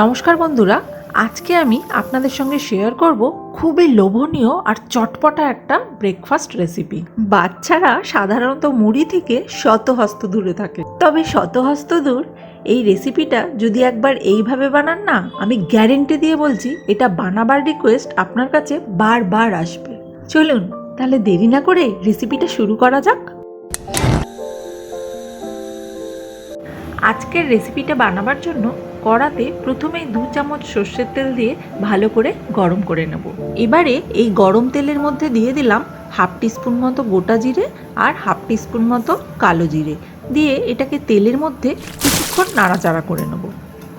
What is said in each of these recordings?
নমস্কার বন্ধুরা, আজকে আমি আপনাদের সঙ্গে শেয়ার করব খুবই লোভনীয় আর চটপটা একটা ব্রেকফাস্ট রেসিপি বাচ্চারা সাধারণত মুড়ি থেকে শত হস্ত দূরে থাকে। তবে শত হস্ত দূর, এই রেসিপিটা যদি একবার এইভাবে বানান না, আমি গ্যারেন্টি দিয়ে বলছি, এটা বানাবার রিকোয়েস্ট আপনার কাছে বারবার আসবে। চলুন, তাহলে দেরি না করে রেসিপিটা শুরু করা যাক। আজকের রেসিপিটা বানাবার জন্য কড়াতে প্রথমেই দু চামচ সর্ষের তেল দিয়ে ভালো করে গরম করে নেব। এবারে এই গরম তেলের মধ্যে দিয়ে দিলাম হাফ টিস্পুন মতো গোটা জিরে আর হাফ টিস্পুন মতো কালো জিরে। দিয়ে এটাকে তেলের মধ্যে কিছুক্ষণ নাড়াচাড়া করে নেব।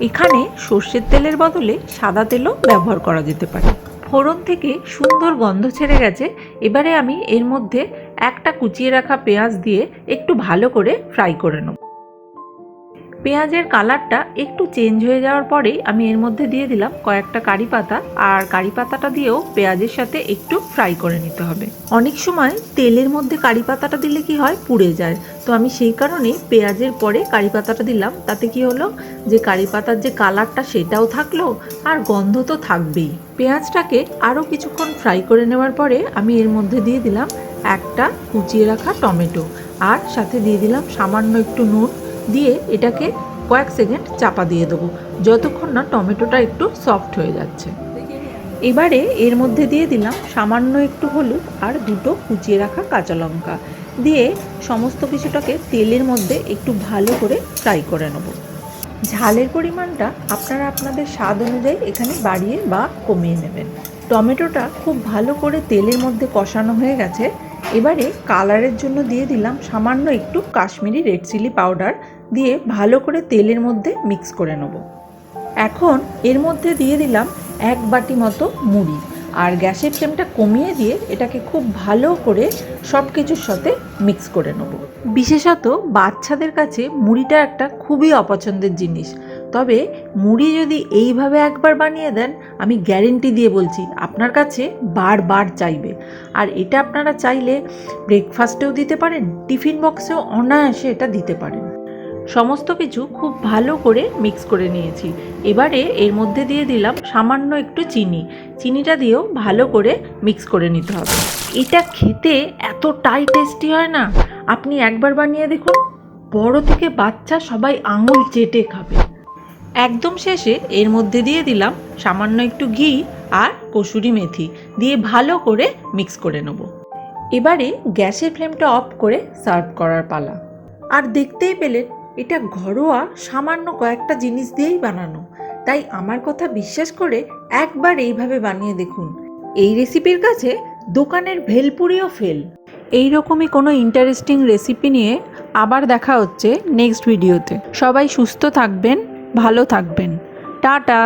এখানে সর্ষের তেলের বদলে সাদা তেলও ব্যবহার করা যেতে পারে। ফোড়ন থেকে সুন্দর গন্ধ ছেড়ে গেছে। এবারে আমি এর মধ্যে একটা কুচিয়ে রাখা পেঁয়াজ দিয়ে একটু ভালো করে ফ্রাই করে নেব। পেঁয়াজের কালারটা একটু চেঞ্জ হয়ে যাওয়ার পরেই আমি এর মধ্যে দিয়ে দিলাম কয়েকটা কারি পাতা। আর কারি পাতাটা দিয়েও পেঁয়াজের সাথে একটু ফ্রাই করে নিতে হবে। অনেক সময় তেলের মধ্যে কারি পাতাটা দিলে কি হয়? পুড়ে যায়। তো আমি সেই কারণে পেঁয়াজের পরে কারি পাতাটা দিলাম। তাতে কি হলো? যে কারি পাতার যে কালারটা সেটাও থাকল আর গন্ধ তো থাকবেই। পেঁয়াজটাকে আরও কিছুক্ষণ ফ্রাই করে নেওয়ার পরে আমি এর মধ্যে দিয়ে দিলাম একটা কুচিয়ে রাখা টমেটো। আর সাথে দিয়ে দিলাম সামান্য একটু নুন। দিয়ে এটাকে কয়েক সেকেন্ড চাপা দিয়ে দেবো। যতক্ষণ না টমেটোটা একটু সফট হয়ে যাচ্ছে। এবারে এর মধ্যে দিয়ে দিলাম সামান্য একটু হলুদ আর দুটো কুচিয়ে রাখা কাঁচা লঙ্কা। দিয়ে সমস্ত কিছুটাকে তেলের মধ্যে একটু ভালো করে ফ্রাই করে নেব। ঝালের পরিমাণটা আপনারা আপনাদের স্বাদ অনুযায়ী এখানে বাড়িয়ে বা কমিয়ে নেবেন। টমেটোটা খুব ভালো করে তেলের মধ্যে কষানো হয়ে গেছে। এবারে কালারের জন্য দিয়ে দিলাম সামান্য একটু কাশ্মীরি রেড চিলি পাউডার দিয়ে ভালো করে তেলের মধ্যে মিক্স করে নেব। এখন এর মধ্যে দিয়ে দিলাম এক বাটি মতো মুড়ি আর গ্যাসের ফ্লেমটা কমিয়ে দিয়ে এটাকে খুব ভালো করে সব কিছুর সাথে মিক্স করে নেব। বিশেষত বাচ্চাদের কাছে মুড়িটা একটা খুবই অপছন্দের জিনিস। তবে মুড়ি যদি এইভাবে একবার বানিয়ে দেন, আমি গ্যারেন্টি দিয়ে বলছি, আপনার কাছে বারবার চাইবে। আর এটা আপনারা চাইলে ব্রেকফাস্টেও দিতে পারেন, টিফিন বক্সেও অনায়াসে এটা দিতে পারেন। সমস্ত কিছু খুব ভালো করে মিক্স করে নিয়েছি। এবারে এর মধ্যে দিয়ে দিলাম সামান্য একটু চিনি। চিনিটা দিয়েও ভালো করে মিক্স করে নিতে হবে। এটা খেতে এতটাই টেস্টি হয় না। আপনি একবার বানিয়ে দেখুন, বড় থেকে বাচ্চা সবাই আঙুল চেটে খাবে। একদম শেষে এর মধ্যে দিয়ে দিলাম সামান্য একটু ঘি আর কসুরি মেথি দিয়ে ভালো করে মিক্স করে নেব। এবারে গ্যাসের ফ্লেমটা অফ করে সার্ভ করার পালা। আর দেখতেই পেলেন, এটা ঘরোয়া সামান্য কয়েকটা জিনিস দিয়েই বানানো। তাই আমার কথা বিশ্বাস করে একবার এইভাবে বানিয়ে দেখুন। এই রেসিপির কাছে দোকানের ভেলপুরিও ফেল। এই রকমই কোনো ইন্টারেস্টিং রেসিপি নিয়ে আবার দেখা হচ্ছে নেক্সট ভিডিওতে সবাই সুস্থ থাকবেন ভালো থাকবেন। টাটা।